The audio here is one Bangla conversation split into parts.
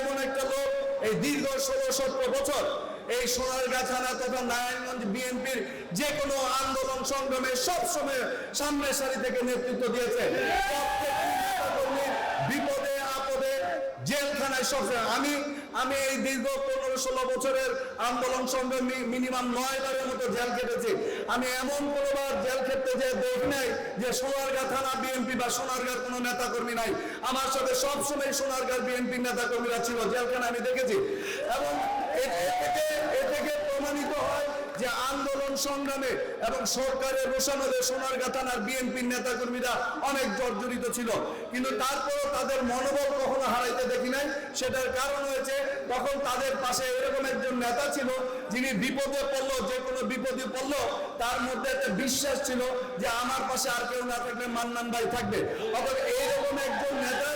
এমন একটা লোক, এই দীর্ঘ ষোলো সতেরো বছর এই নারায়ণগঞ্জ বিএনপির আন্দোলন সংগ্রামে থেকে নেতৃত্ব দিয়েছে। বিপদে, আপদে সবসময়। আমি আমি এই দীর্ঘ পনেরো ষোলো বছরের আন্দোলন সংগ্রামী মিনিমাম নয় বারের মতো জেল খেটেছি। আমি এমন কোনোবার জেল খেটতে যে দেখি নাই যে সোনারগাঁ থানা বিএনপি বা সোনারগাঁর কোনো নেতাকর্মী নাই। আমার সাথে সবসময় সোনারগাঁর বিএনপির নেতাকর্মীরা ছিল জেলখানা আমি দেখেছি। এবং এ- থেকে, এ থেকে প্রমাণিত হয় যে আন্দোলন সংগ্রামে এবং সরকারের রোশানলে সোনারগাঁ থানার বিএনপির নেতাকর্মীরা অনেক জর্জরিত ছিল। কিন্তু তারপরও তাদের মনোবল কখনো নাই সেটার কারণ হয়েছে, তখন তাদের পাশে এরকম একজন নেতা ছিল, যিনি বিপদে পড়ল, যে কোনো বিপদে পড়ল, তার মধ্যে একটা বিশ্বাস ছিল যে আমার পাশে আর কেউ না থাকলে মান্নান ভাই থাকবে। অথবা এইরকম একজন নেতা,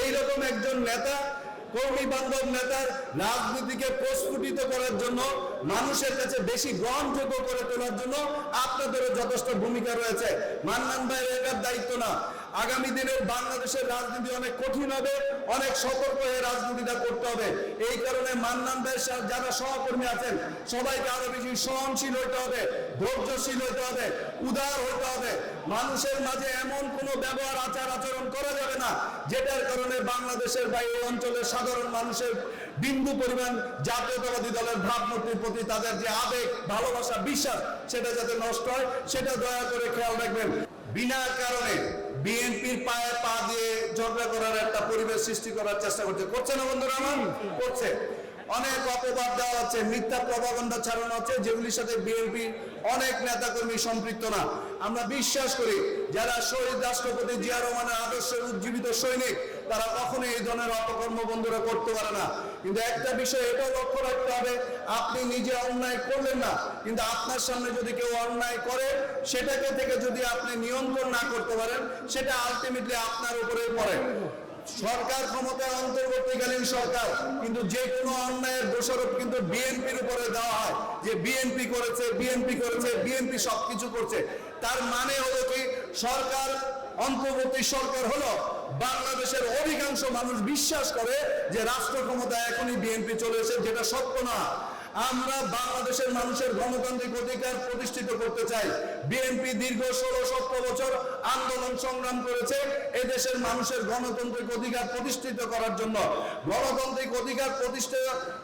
এইরকম একজন নেতা, কর্মী বান্ধব নেতার রাজনীতিকে প্রস্ফুটিত করার জন্য, মানুষের কাছে বেশি গ্রহণযোগ্য করে তোলার জন্য আপনাদেরও যথেষ্ট ভূমিকা রয়েছে। মান্নান ভাইয়ের একার দায়িত্ব না। আগামী দিনের বাংলাদেশের রাজনীতি অনেক কঠিন হবে, অনেক সতর্ক হয়ে রাজনীতিটা করতে হবে। এই কারণে মান্নান ভাইয়ের যারা সহকর্মী আছেন, সবাইকে আরও বেশি সহনশীল হইতে হবে, ধৈর্যশীল হইতে হবে, উদার হইতে হবে। মানুষের মাঝে এমন কোনো ব্যবহার, আচার আচরণ করা যাবে না, যেটার কারণে বাংলাদেশের বা এই অঞ্চলের সাধারণ মানুষের বিন্দু পরিমাণ জাতীয়তাবাদী দলের ভাবমূর্তির প্রতি তাদের যে আবেগ, ভালোবাসা, বিশ্বাস, সেটা যাতে নষ্ট হয়, সেটা দয়া করে খেয়াল রাখবেন। বিনা কারণে বিএনপির পায়ে পা দিয়ে ঝগড়া করার একটা পরিবেশ সৃষ্টি করার চেষ্টা করছে। করছে না বন্ধুরা আমার? করছে। অনেক অপবাদ দেওয়া হচ্ছে, মিথ্যা প্রভাবন্ধা ছাড়ানো হচ্ছে, যেগুলির সাথে বিএনপি অনেক নেতাকর্মী সম্পৃক্ত না। আমরা বিশ্বাস করি, যারা শহীদ রাষ্ট্রপতি জিয়া রহমানের আদর্শের উজ্জীবিত সৈনিক, তারা কখনোই এই ধরনের অপকর্ম বন্ধুরা করতে পারে না। কিন্তু একটা বিষয় এটাও লক্ষ্য রাখতে হবে, আপনি নিজে অন্যায় করলেন না, কিন্তু আপনার সামনে যদি কেউ অন্যায় করে, সেটাকে থেকে যদি আপনি নিয়ন্ত্রণ না করতে পারেন, সেটা আলটিমেটলি আপনার উপরে পড়ে। সরকার ক্ষমতার অন্তর্বর্তীকালীন সরকার, কিন্তু যে কোনো অন্যায়ের দোষারোপ কিন্তু বিএনপির উপরে দেওয়া হয়। যে বিএনপি করেছে বিএনপি করেছে, বিএনপি সবকিছু করছে। তার মানে হলো কি? সরকার, অন্তর্বর্তী সরকার হলো বাংলাদেশের অধিকাংশ মানুষ বিশ্বাস করে যে রাষ্ট্র ক্ষমতা এখনই বিএনপি চলে এসে যেটা সত্য না। আমরা বাংলাদেশের মানুষের গণতান্ত্রিক অধিকার প্রতিষ্ঠিত করতে চাই। বিএনপি দীর্ঘ ষোলো সতেরো বছর আন্দোলন সংগ্রাম করেছে। এদেশের মানুষের গণতান্ত্রিক অধিকার প্রতিষ্ঠিত করার জন্য। গণতান্ত্রিক অধিকার প্রতিষ্ঠা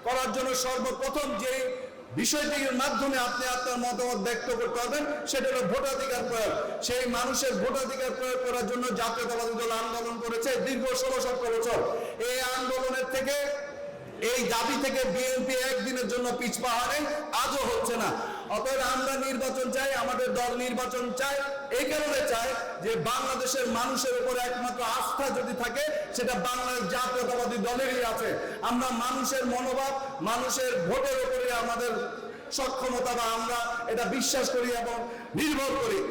করার জন্য সর্বপ্রথম যে বিষয়টির মাধ্যমে আপনি আপনার মতামত ব্যক্ত করতে পারবেন, সেটা হলো ভোটাধিকার প্রয়োগ। সেই মানুষের ভোটাধিকার প্রয়োগ করার জন্য জাতীয়তাবাদী দল আন্দোলন করেছে দীর্ঘ ষোলো সতেরো বছর। এই আন্দোলনের থেকে এই দাবি থেকে বিএনপি একদিনের জন্য পিছপা হয় আজও হচ্ছে না। অতএব আমরা নির্বাচন চাই, আমাদের দল নির্বাচন চাই। এই কারণে চাই যে বাংলাদেশের মানুষের উপরে একমাত্র আস্থা যদি থাকে, সেটা বাংলাদেশ জাতীয়তাবাদী দলেরই আছে। আমরা মানুষের মনোভাব, মানুষের ভোটের উপরে আমাদের সক্ষমতা বা আমরা এটা বিশ্বাস করি এবং নির্ভর করি।